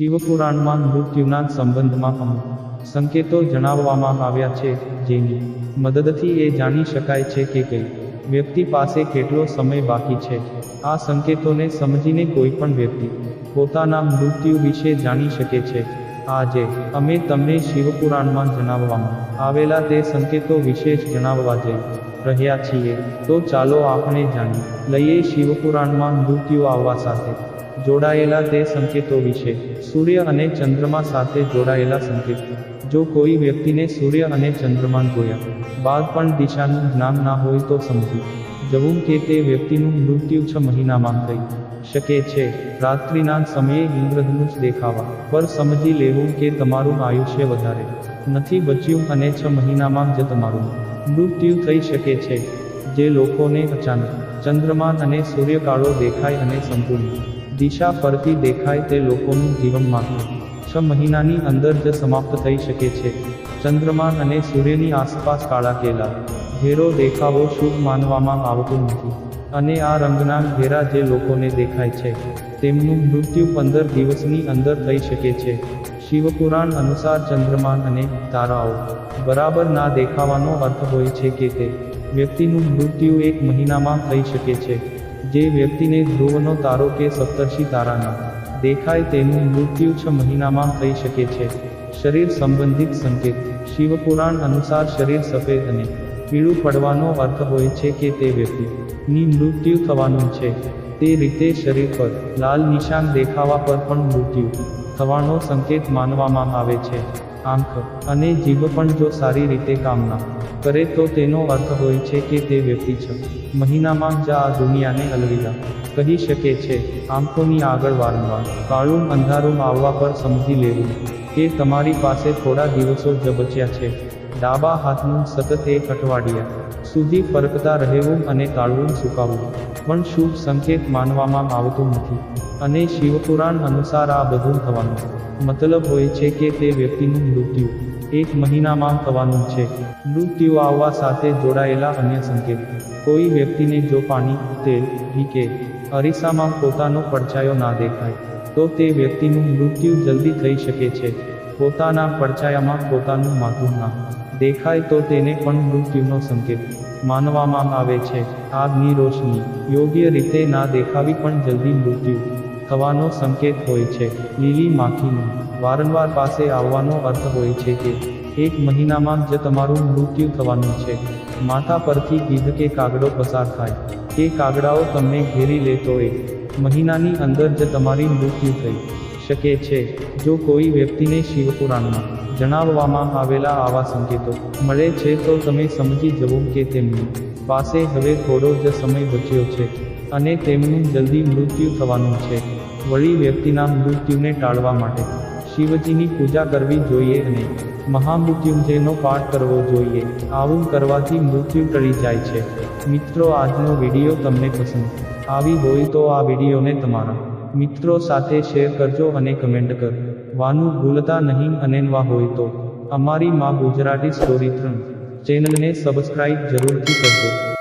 શિવપુરાણમાં મૃત્યુના સંબંધમાં અમુક સંકેતો જણાવવામાં આવ્યા છે, જેની મદદથી એ જાણી શકાય છે કે કઈ વ્યક્તિ પાસે કેટલો સમય બાકી છે. આ સંકેતોને સમજીને કોઈ પણ વ્યક્તિ પોતાના મૃત્યુ વિશે જાણી શકે છે. આજે અમે તમને શિવપુરાણમાં જણાવવામાં આવેલા તે સંકેતો વિશે જણાવવા જઈ રહ્યા છીએ. તો ચાલો આપણે જાણી લઈએ શિવપુરાણમાં મૃત્યુ આવવા સાથે જોડાયેલા તે સંકેતો વિશે. સૂર્ય અને ચંદ્રમા સાથે જોડાયેલા સંકેત. જો કોઈ વ્યક્તિને સૂર્ય અને ચંદ્રમાન જોયા બાદ પણ દિશાનું જ્ઞાન ના હોય તો સમજી જવું કે તે વ્યક્તિનું મૃત્યુ છ મહિનામાં થઈ શકે છે. રાત્રિના સમયે ઇન્દ્રધનુષ દેખાવા પર સમજી લેવું કે તમારું આયુષ્ય વધારે નથી બચ્યું અને છ મહિનામાં જ તમારું મૃત્યુ થઈ શકે છે. જે લોકોને અચાનક ચંદ્રમાન અને સૂર્યકાળો દેખાય અને સંપૂર્ણ દિશા ફરતી દેખાય તે લોકોનું જીવન માત્ર છ મહિનાની અંદર જ સમાપ્ત થઈ શકે છે. ચંદ્રમાન અને સૂર્યની આસપાસ કાળા કેલા. ઘેરો દેખાવો શુભ માનવામાં આવતું નથી. અને આ રંગના ઘેરા જે લોકોને દેખાય છે, તેમનું મૃત્યુ પંદર દિવસની અંદર થઈ શકે છે. શિવપુરાણ અનુસાર ચંદ્રમાન અને તારાઓ. બરાબર ના દેખાવાનો અર્થ હોય છે કે તે વ્યક્તિનું મૃત્યુ એક મહિનામાં થઈ શકે છે. જે વ્યક્તિને ધ્રુવનો તારો કે સપ્તર્ષિ તારાના દેખાય તેનું મૃત્યુ છ મહિનામાં થઈ શકે છે. શરીર સંબંધિત સંકેત. શિવપુરાણ અનુસાર શરીર સફેદ અને પીળું પડવાનો અર્થ હોય છે કે તે વ્યક્તિની મૃત્યુ થવાનું છે. તે રીતે શરીર પર લાલ નિશાન દેખાવા પર પણ મૃત્યુ થવાનો સંકેત માનવામાં આવે છે. આંખ અને જીભ પણ જો સારી રીતે કામના કરે તો તેનો અર્થ હોય છે કે તે વ્યક્તિ છ મહિનામાં જ આ દુનિયાને અલવિદા કહી શકે છે, આંખોની આગળ વારંવાર કાળું અંધારું આવવા પર સમજી લેવું કે તમારી પાસે થોડા દિવસો જ બચ્યા છે. ડાબા હાથનું સતત એક અઠવાડિયા સુધી ફરકતા રહેવું અને તાળવું સુકાવવું પણ શુભ સંકેત માનવામાં આવતું નથી અને શિવપુરાણ અનુસાર આ બધું થવાનું મતલબ હોય છે કે તે વ્યક્તિનું મૃત્યુ એક મહિનામાં થવાનું છે. મૃત્યુ આવવા સાથે જોડાયેલા અન્ય સંકેત કોઈ વ્યક્તિને જો પાણી, તેલ, ઘી કે અરીસામાં પોતાનો પડછાયો ના દેખાય, તો તે વ્યક્તિનું મૃત્યુ જલ્દી થઈ શકે છે. પોતાના પડછાયામાં પોતાનું માથું ના દેખાય તો તેને પણ મૃત્યુનો સંકેત માનવામાં આવે છે. આગની રોશની યોગ્ય રીતે ના દેખાવી પણ જલ્દી મૃત્યુ થવાનો સંકેત હોય છે. લીલી માખીનું વારંવાર પાસે આવવાનો અર્થ હોય છે કે એક મહિનામાં જ તમારું મૃત્યુ થવાનું છે. માથા પરથી ગીધ કે કાગડો પસાર થાય. તે કાગડાઓ તમને ઘેરી લે તો મહિનાની અંદર જ તમારી મૃત્યુ થઈ શકે છે. જો કોઈ વ્યક્તિને શિવપુરાણમાં જણાવવામાં આવેલા આવા સંકેતો મળે છે તો તમે સમજી જવો કે તેમની પાસે હવે થોડો જ સમય બચ્યો છે અને તેમનું જલ્દી મૃત્યુ થવાનું છે. વળી વ્યક્તિના મૃત્યુને ટાળવા માટે શિવજીની પૂજા કરવી જોઈએ અને મહામૃત્યુંજયનો પાઠ કરવો જોઈએ. આવું કરવાથી મૃત્યુ ટળી જાય છે. મિત્રો, આજનો વીડિયો તમને પસંદ આવી હોય તો આ વિડીયોને તમારા મિત્રો સાથે શેર કરજો અને કમેન્ટ કરવાનું ભૂલતા નહીં અને નવા હોય તો અમારી માં ગુજરાતી સ્ટોરી ત્રણ ચેનલને સબસ્ક્રાઇબ જરૂરથી કરજો.